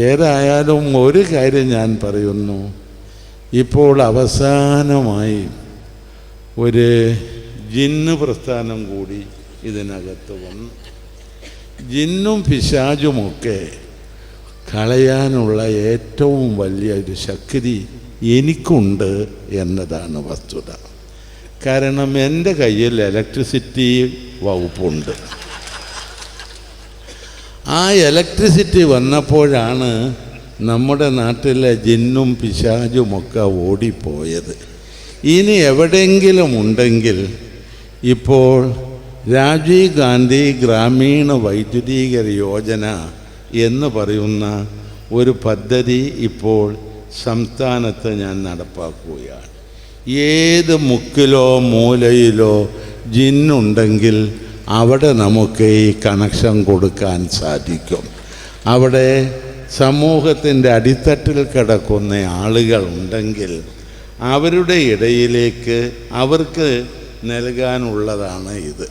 ഏതായാലും ഒരു കാര്യം ഞാൻ പറയുന്നു. ഇപ്പോൾ അവസാനമായി ഒരു ജിന്ന് പ്രസ്ഥാനം കൂടി ഇതിനകത്ത് വന്നു. ജിന്നും പിശാചുമൊക്കെ കളയാനുള്ള ഏറ്റവും വലിയ ഒരു ശക്തി എനിക്കുണ്ട് എന്നതാണ് വസ്തുത. കാരണം എന്റെ കയ്യിൽ ഇലക്ട്രിസിറ്റി വകുപ്പുണ്ട്. ആ ഇലക്ട്രിസിറ്റി വന്നപ്പോഴാണ് നമ്മുടെ നാട്ടിലെ ജിന്നും പിശാചുമൊക്കെ ഓടിപ്പോയത്. ഇനി എവിടെയെങ്കിലും ഉണ്ടെങ്കിൽ ഇപ്പോൾ രാജീവ് ഗാന്ധി ഗ്രാമീണ വൈദ്യുതീകര യോജന എന്ന് പറയുന്ന ഒരു പദ്ധതി ഇപ്പോൾ സംസ്ഥാനത്ത് ഞാൻ നടപ്പാക്കുകയാണ്. ഏത് മുക്കിലോ മൂലയിലോ ജിന്നുണ്ടെങ്കിൽ അവിടെ നമുക്ക് ഈ കണക്ഷൻ കൊടുക്കാൻ സാധിക്കും. അവിടെ സമൂഹത്തിന്റെ അടിത്തട്ടിൽ കിടക്കുന്ന ആളുകൾ ഉണ്ടെങ്കിൽ അവരുടെ ഇടയിലേക്ക് അവർക്ക് നൽകാനുള്ളതാണ് ഇത്.